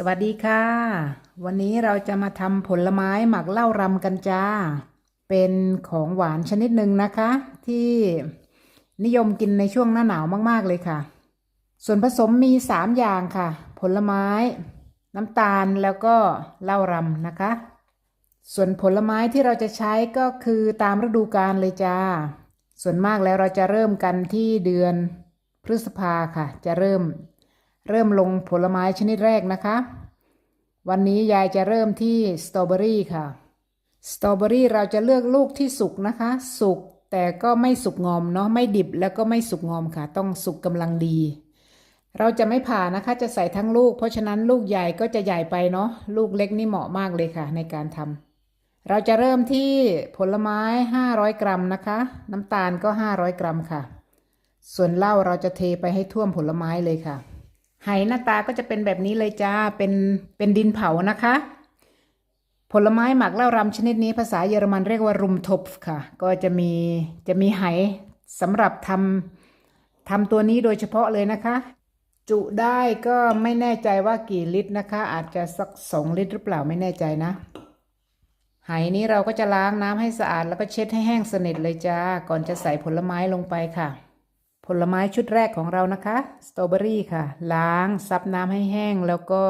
สวัสดีค่ะ วันนี้เราจะมาทำผลไม้หมักเหล้ารำกันจ้า เป็นของหวานชนิดหนึ่งนะคะ ที่นิยมกินในช่วงหน้าหนาวมากๆเลยค่ะ ส่วนผสมมี 3 อย่างค่ะ ผลไม้ น้ำตาลแล้วก็เหล้ารำนะคะ ส่วนผลไม้ที่เราจะใช้ก็คือตามฤดูกาลเลยจ้า ส่วนมากแล้วเราจะเริ่มกันที่เดือนพฤษภาค่ะ จะเริ่ม เริ่มลงผลไม้ชนิดแรกนะคะ วันนี้ยายจะเริ่มที่สตรอเบอรี่ค่ะ สตรอเบอรี่เราจะเลือกลูกที่สุกนะคะ สุกแต่ก็ไม่สุกงอมเนาะ ไม่ดิบแล้วก็ไม่สุกงอมค่ะ ต้องสุกกำลังดี เราจะไม่ผ่านะคะ จะใส่ทั้งลูก เพราะฉะนั้นลูกใหญ่ก็จะใหญ่ไปเนาะ ลูกเล็กนี่เหมาะมากเลยค่ะ ในการทำ เราจะเริ่มที่ผลไม้ 500 กรัมนะคะ น้ำตาลก็ 500 กรัมค่ะ ส่วนเหล้าเราจะเทไปให้ท่วมผลไม้เลยค่ะ ไหหน้าตาก็จะเป็นแบบนี้เลยจ้า เป็นเป็นดินเผานะคะ ผลไม้หมักเหล้ารำชนิดนี้ภาษาเยอรมันเรียกว่ารุมทบค่ะ ก็จะมีจะมีไหสำหรับทำทำตัวนี้โดยเฉพาะเลยนะคะ จุได้ก็ไม่แน่ใจว่ากี่ลิตรนะคะ อาจจะสักสองลิตรหรือเปล่าไม่แน่ใจนะไหนี้เราก็จะล้างน้ำให้สะอาดแล้วก็เช็ดให้แห้งสนิทเลยจ้า ก่อนจะใส่ผลไม้ลงไปค่ะ ผลไม้ชุดแรกของเรานะคะสตรอเบอรี่ค่ะ ล้างซับน้ำให้แห้งแล้วก็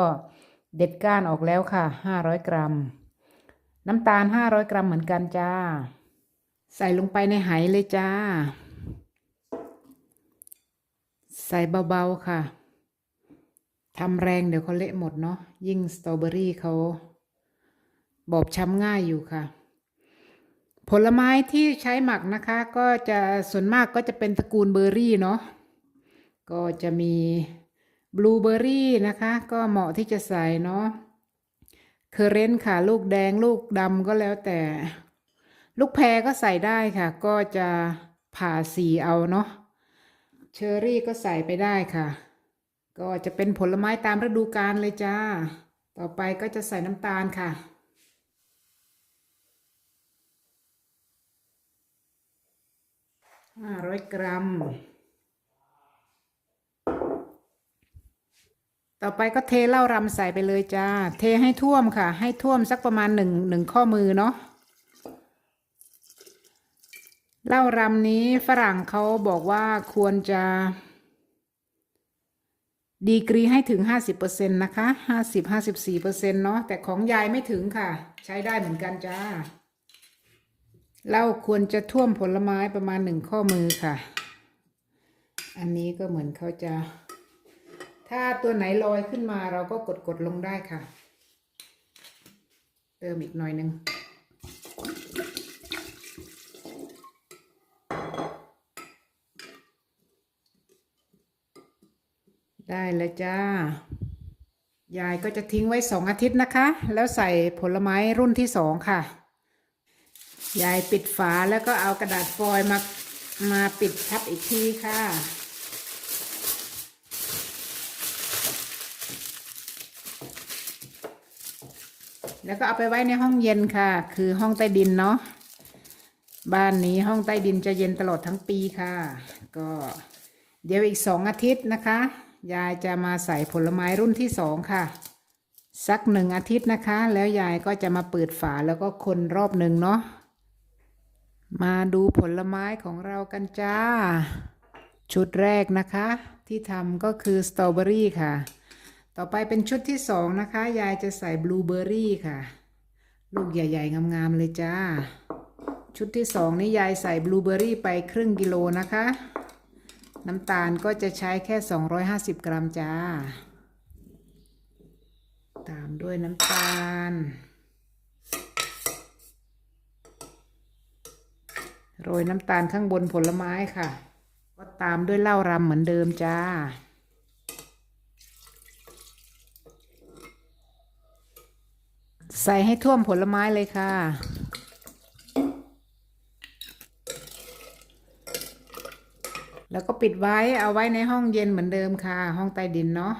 เด็ดก้านออกแล้วค่ะ 500 กรัม น้ำตาล 500 กรัมเหมือนกันจ้า ใส่ลงไปในไหเลยจ้า ใส่เบาๆค่ะทำแรงเดี๋ยวเขาเละหมดเนาะยิ่งสตรอเบอรี่เขาบอบช้ำง่ายอยู่ค่ะ ผลไม้ที่ใช้หมักนะคะ ก็จะส่วนมากก็จะเป็นตระกูลเบอร์รี่เนาะก็จะมีบลูเบอร์รี่นะคะ ก็เหมาะที่จะใส่เนาะเคอร์เรนต์ค่ะ ลูกแดงลูกดำก็แล้วแต่ ลูกแพรก็ใส่ได้ค่ะ ก็จะผ่าสีเอาเนาะเชอร์รี่ก็ใส่ไปได้ค่ะ ก็จะเป็นผลไม้ตามฤดูกาลเลยจ้า ต่อไปก็จะใส่น้ำตาลค่ะ ห้าร้อยกรัม ต่อไปก็เทเหล้ารำใส่ไปเลยจ้า เทให้ท่วมค่ะ ให้ท่วมสักประมาณหนึ่งหนึ่งข้อมือเนาะเหล้ารำนี้ฝรั่งเขาบอกว่าควรจะ ดีกรีให้ถึงห้าสิบเปอร์เซ็นต์นะคะห้าสิบห้าสิบสี่เปอร์เซ็นต์เนาะแต่ของยายไม่ถึงค่ะ ใช้ได้เหมือนกันจ้า เราควรจะท่วมผลไม้ประมาณหนึ่งข้อมือค่ะ อันนี้ก็เหมือนเขาจะ ถ้าตัวไหนลอยขึ้นมาเราก็กดกดลงได้ค่ะ เติมอีกหน่อยหนึ่งได้แล้วจ้า ยายก็จะทิ้งไว้สองอาทิตย์นะคะ แล้วใส่ผลไม้รุ่นที่สองค่ะ ยายปิดฝาแล้วก็เอากระดาษฟอยล์มามาปิดทับอีกทีค่ะ แล้วก็เอาไปไว้ในห้องเย็นค่ะ คือห้องใต้ดินเนาะ บ้านนี้ห้องใต้ดินจะเย็นตลอดทั้งปีค่ะ ก็เดี๋ยวอีกสองอาทิตย์นะคะ ยายจะมาใส่ผลไม้รุ่นที่สองค่ะ สักหนึ่งอาทิตย์นะคะ แล้วยายก็จะมาเปิดฝาแล้วก็คนรอบหนึ่งเนาะ มาดูผลไม้ของเรากันจ้า ชุดแรกนะคะ ที่ทำก็คือสตรอเบอรี่ค่ะ ต่อไปเป็นชุดที่สองนะคะ ยายจะใส่บลูเบอรี่ค่ะ ลูกใหญ่ ๆ งามๆเลยจ้า ชุดที่สองนี่ยายใส่บลูเบอร์รี่ไปครึ่งกิโลนะคะ น้ำตาลก็จะใช้แค่ 250 กรัมจ้า ตามด้วยน้ำตาล โรยน้ำตาลข้างบนผลไม้ค่ะ ก็ตามด้วยเหล้ารำเหมือนเดิมจ้า ใส่ให้ท่วมผลไม้เลยค่ะแล้วก็ปิดไว้เอาไว้ในห้องเย็นเหมือนเดิมค่ะ ห้องใต้ดินเนาะ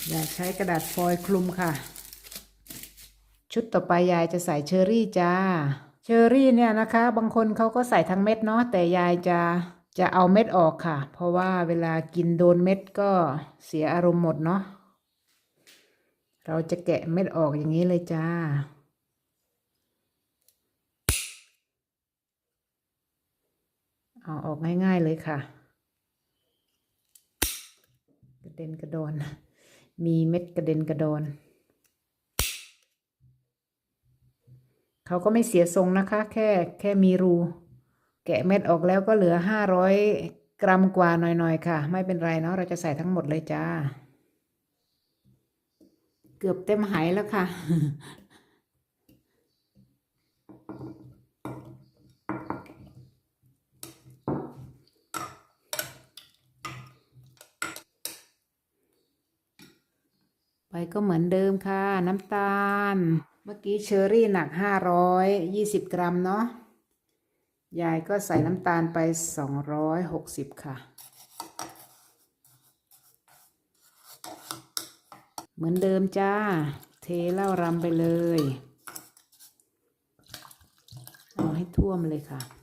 อ ย่าใช้กระดาษฟอยล์คลุมค่ะ ชุดต่อไปยายจะใส่เชอรี่จ้า เชอรี่เนี่ยนะคะ บางคนเขาก็ใส่ทั้งเม็ดเนาะแต่ยายจะจะเอาเม็ดออกค่ะ เพราะว่าเวลากินโดนเม็ดก็เสียอารมณ์หมดเนาะเราจะแกะเม็ดออกอย่างนี้เลยจ้า เอาออกง่ายๆเลยค่ะ กระเด็นกระโดน มีเม็ดกระเด็นกระโดน เขาก็ไม่เสียทรงนะคะ แค่แค่มีรู แกะเม็ดออกแล้วก็เหลือห้าร้อยกรัมกว่าหน่อยๆค่ะ ไม่เป็นไรเนาะเราจะใส่ทั้งหมดเลยจ้า เกือบเต็มหายแล้วค่ะ ไปก็เหมือนเดิมค่ะ น้ำตาล เมื่อกี้เชอรี่หนักห้าร้อยยี่สิบกรัมเนาะยายก็ใส่น้ำตาลไปสองร้อยหกสิบค่ะ เหมือนเดิมจ้า เทเหล้ารำไปเลย เอาให้ท่วมเลยค่ะ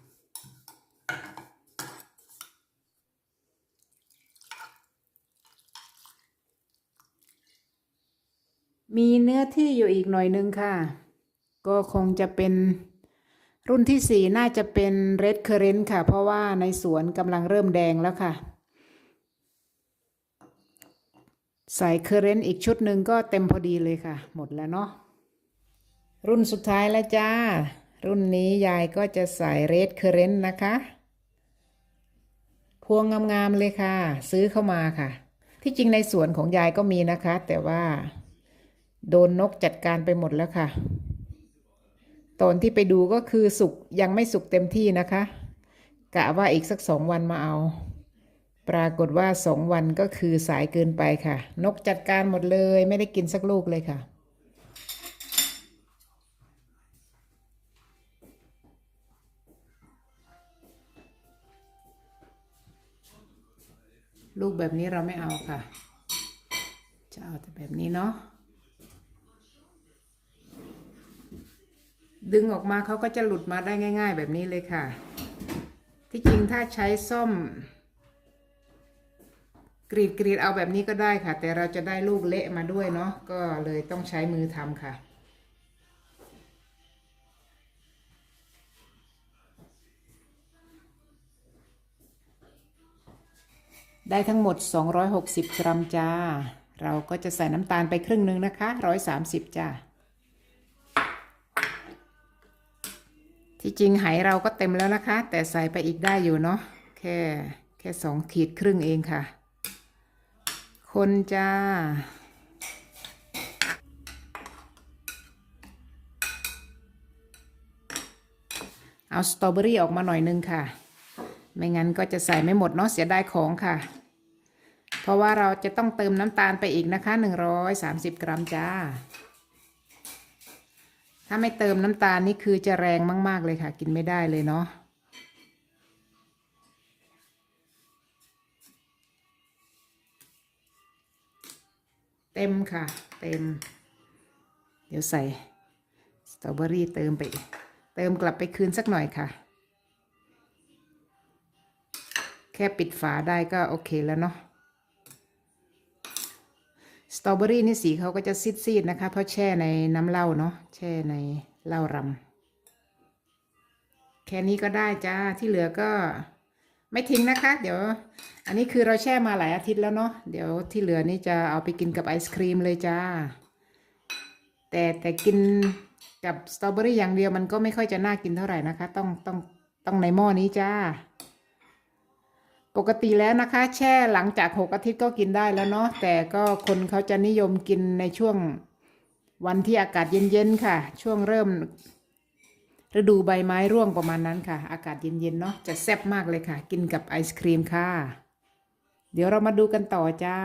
มีเนื้อที่อยู่อีกหน่อยนึงค่ะ ก็คงจะเป็นรุ่นที่สี่น่าจะเป็นเรดเคอร์เรนค่ะ เพราะว่าในสวนกำลังเริ่มแดงแล้วค่ะ ใส่เคอร์เรนอีกชุดหนึ่งก็เต็มพอดีเลยค่ะ หมดแล้วเนาะรุ่นสุดท้ายแล้วจ้า รุ่นนี้ยายก็จะใส่เรดเคอร์เรนนะคะ พวงงามๆเลยค่ะ ซื้อเข้ามาค่ะ ที่จริงในสวนของยายก็มีนะคะ แต่ว่า โดนนกจัดการไปหมดแล้วค่ะ ตอนที่ไปดูก็คือสุกยังไม่สุกเต็มที่นะคะ กะว่าอีกสักสองวันมาเอา ปรากฏว่าสองวันก็คือสายเกินไปค่ะ นกจัดการหมดเลยไม่ได้กินสักลูกเลยค่ะลูกแบบนี้เราไม่เอาค่ะ จะเอาแต่แบบนี้เนาะ ดึงออกมาเขาก็จะหลุดมาได้ง่าย ๆ แบบนี้เลยค่ะ ที่จริงถ้าใช้ส้อม กรีดกรีดเอาแบบนี้ก็ได้ค่ะ แต่เราจะได้ลูกเละมาด้วยเนาะก็เลยต้องใช้มือทำค่ะได้ทั้งหมด 260 กรัมจ้า เราก็จะใส่น้ำตาลไปครึ่งหนึ่งนะคะ 130 จ้า ที่จริงไหเราก็เต็มแล้วนะคะ แต่ใส่ไปอีกได้อยู่เนาะแค่แค่สองขีดครึ่งเองค่ะ คนจ้าเอาสตรอเบอรี่ออกมาหน่อยนึงค่ะ ไม่งั้นก็จะใส่ไม่หมดเนาะเสียดายของค่ะ เพราะว่าเราจะต้องเติมน้ำตาลไปอีกนะคะ 130 กรัมจ้า ถ้าไม่เติมน้ำตาลนี่คือจะแรงมาก ๆ เลยค่ะ กินไม่ได้เลยเนาะเต็มค่ะ เต็ม เดี๋ยวใส่สตรอเบอรี่เติมไป เติมกลับไปคืนสักหน่อยค่ะ แค่ปิดฝาได้ก็โอเคแล้วเนาะ สตรอเบอรี่นี่สีเขาก็จะซีดๆนะคะ เพราะแช่ในน้ำเหล้าเนาะแช่ในเหล้ารำแค่นี้ก็ได้จ้าที่เหลือก็ไม่ทิ้งนะคะ เดี๋ยว อันนี้คือเราแช่มาหลายอาทิตย์แล้วเนาะเดี๋ยวที่เหลือนี่จะเอาไปกินกับไอศครีมเลยจ้า แต่แต่กินกับสตรอเบอรี่อย่างเดียวมันก็ไม่ค่อยจะน่ากินเท่าไหร่นะคะ ต้องต้องต้องในหม้อนี้จ้า ปกติแล้วนะคะ แช่หลังจากหกอาทิตย์ก็กินได้แล้วเนาะแต่ก็คนเขาจะนิยมกินในช่วงวันที่อากาศเย็นๆค่ะ ช่วงเริ่มฤดูใบไม้ร่วงประมาณนั้นค่ะ อากาศเย็นๆเนาะจะแซ่บมากเลยค่ะ กินกับไอศครีมค่ะ เดี๋ยวเรามาดูกันต่อจ้า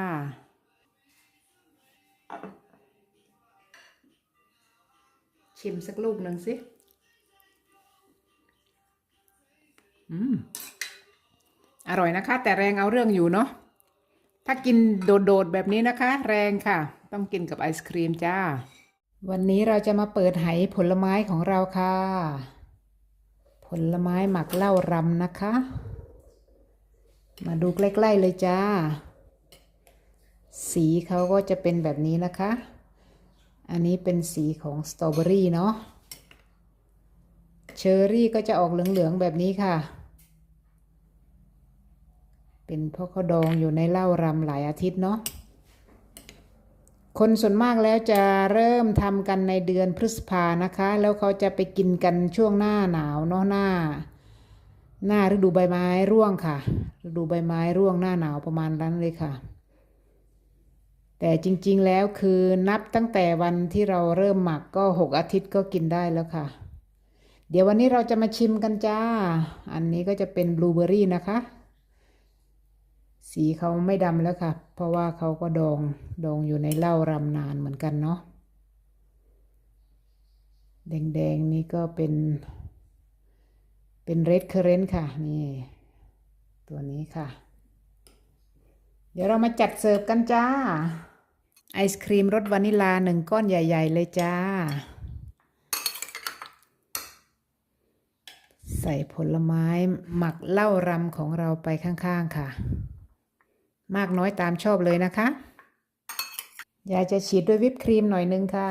ชิมสักลูกหนึ่งสิ อืม อร่อยนะคะ แต่แรงเอาเรื่องอยู่เนาะถ้ากินโดดๆแบบนี้นะคะ แรงค่ะ ต้องกินกับไอศครีมจ้า วันนี้เราจะมาเปิดไหผลไม้ของเราค่ะ ผลไม้หมักเหล้ารำนะคะ มาดูใกล้ๆเลยจ้า สีเขาก็จะเป็นแบบนี้นะคะ อันนี้เป็นสีของสตรอเบอรี่เนาะเชอร์รี่ก็จะออกเหลืองๆแบบนี้ค่ะ เป็นเพราะเขาดองอยู่ในเหล้ารำหลายอาทิตย์เนาะคนส่วนมากแล้วจะเริ่มทำกันในเดือนพฤษภานะคะ แล้วเขาจะไปกินกันช่วงหน้าหนาวเนาะหน้า หน้าฤดูใบไม้ร่วงค่ะฤดูใบไม้ร่วงหน้าหนาวประมาณนั้นเลยค่ะ แต่จริงๆแล้วคือนับตั้งแต่วันที่เราเริ่มหมักก็หกอาทิตย์ก็กินได้แล้วค่ะ เดี๋ยววันนี้เราจะมาชิมกันจ้า อันนี้ก็จะเป็นบลูเบอร์รี่นะคะ สีเขาไม่ดำแล้วค่ะ เพราะว่าเขาก็ดองดองอยู่ในเหล้ารำนานเหมือนกันเนาะแดงๆนี่ก็เป็น เป็นเรดเคเรนต์ค่ะ นี่ ตัวนี้ค่ะ เดี๋ยวเรามาจัดเสิร์ฟกันจ้า ไอศครีมรสวานิลาหนึ่งก้อนใหญ่ ๆ เลยจ้า ใส่ผลไม้หมักเหล้ารำของเราไปข้าง ๆ ค่ะ มากน้อยตามชอบเลยนะคะยายจะฉีดด้วยวิปครีมหน่อยนึงค่ะ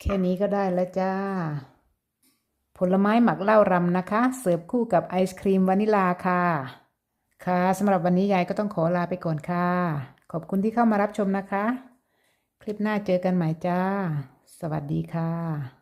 แค่นี้ก็ได้แล้วจ้า ผลไม้หมักเหล้ารำนะคะ เสิร์ฟคู่กับไอศครีมวานิลาค่ะ ค่ะสำหรับวันนี้ยายก็ต้องขอลาไปก่อนค่ะ ขอบคุณที่เข้ามารับชมนะคะ คลิปหน้าเจอกันใหม่จ้า สวัสดีค่ะ